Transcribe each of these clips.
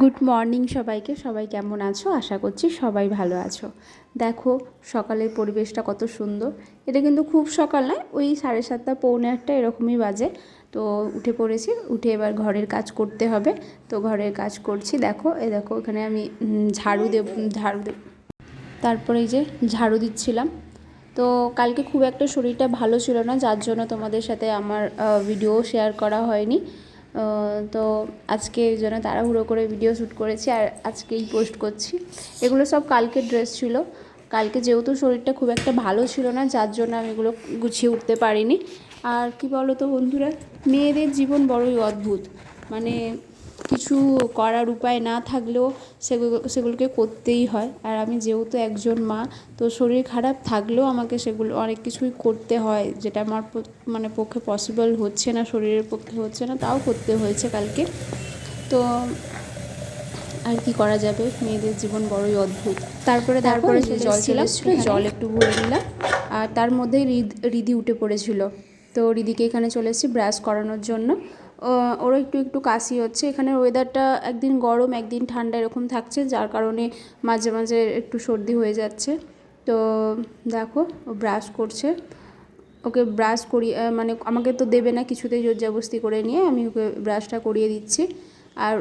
Good morning সবাইকে। সবাই কেমন আছো? আশা করছি সবাই ভালো আছো। দেখো, সকালের পরিবেশটা কত সুন্দর। এটা কিন্তু খুব সকাল নয়, ওই সাড়ে সাতটা, পৌনে আটটা এরকমই বাজে। তো উঠে পড়েছি, উঠে এবার ঘরের কাজ করতে হবে। তো ঘরের কাজ করছি। দেখো, এ দেখো, এখানে আমি ঝাড়ু দেব ঝাড়ু দেব। তারপরে এই যে ঝাড়ু দিচ্ছিলাম। তো কালকে খুব একটা শরীরটা ভালো ছিল না, যার জন্য তোমাদের সাথে আমার ভিডিও শেয়ার করা হয়নি। তো আজকে এই জন্য তাড়াহুড়ো করে ভিডিও শ্যুট করেছি আর আজকেই পোস্ট করছি। এগুলো সব কালকের ড্রেস ছিল। কালকে যেহেতু শরীরটা খুব একটা ভালো ছিল না, যার জন্য আমি এগুলো গুছিয়ে উঠতে পারিনি। আর কি বলো তো বন্ধুরা, মেয়েদের জীবন বড়ই অদ্ভুত। মানে কিছু করার উপায় না থাকলেও সেগুলো সেগুলোকে করতেই হয়। আর আমি যেহেতু একজন মা তো শরীর খারাপ থাকলেও আমাকে সেগুলো অনেক কিছুই করতে হয় যেটা আমার মানে পক্ষে পসিবল হচ্ছে না শরীরের পক্ষে হচ্ছে না তাও করতে হয়েছে কালকে। তো আর কি করা যাবে? মেয়েদের জীবন বড়ই অদ্ভুত। তারপরে তারপরে যে জল এসেছিল জল একটু ভরে নিলাম। আর তার মধ্যেই রিদ রিদি উঠে পড়েছিল। তো রিদিকে এখানে চলে এসেছি ব্রাশ করানোর জন্য। ও- ওরও একটু একটু কাশি হচ্ছে। এখানে ওয়েদারটা একদিন গরম, একদিন ঠান্ডা এরকম থাকছে, যার কারণে মাঝে মাঝে একটু সর্দি হয়ে যাচ্ছে। তো দেখো, ও ব্রাশ করছে। ওকে ব্রাশ করিয়ে মানে আমাকে তো দেবে না কিছুতেই জোর জবস্তি করে নিয়ে। আমি ওকে ব্রাশটা করিয়ে দিচ্ছি। আর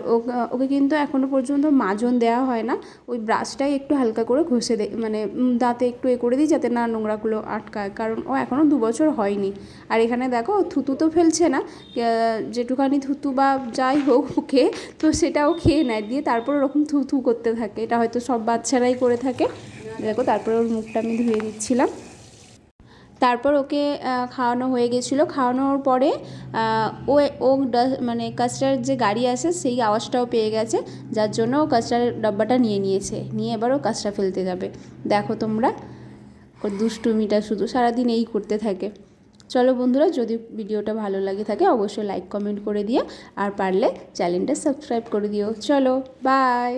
ওকে কিন্তু এখনও পর্যন্ত মাজন দেওয়া হয় না। ওই ব্রাশটাই একটু হালকা করে ঘষে দে মানে দাঁতে একটু এ করে দিই যাতে না নোংরাগুলো আটকায়। কারণ ও এখনও দু বছর হয়নি। আর এখানে দেখো থুতু তো ফেলছে না। আহ, যেটুখানি থুতু বা যাই হোক ওকে তো সেটাও খেয়ে নেয়। দিয়ে তারপর ওরকম থু থু করতে থাকে। এটা হয়তো সব বাচ্চারাই করে থাকে। দেখো তারপরে ওর মুখটা আমি ধুয়ে দিচ্ছিলাম। তারপর ওকে খাওয়ানো হয়ে গেছিল। খাওয়ানোর পরে ও ও মানে কাস্টার যে গাড়ি আসে সেই আওয়াজটাও পেয়ে গেছে, যার জন্য ও কাস্টার ডাব্বাটা নিয়ে নিয়েছে। নিয়ে এবার ও কাজটা ফেলতে যাবে। দেখো তোমরা ওর দুষ্টুমিটা শুধু সারাদিন এই করতে থাকে। চলো বন্ধুরা, যদি ভিডিওটা ভালো লাগে থাকে, অবশ্যই লাইক কমেন্ট করে দিও। আর পারলে চ্যানেলটা সাবস্ক্রাইব করে দিও। চলো বাই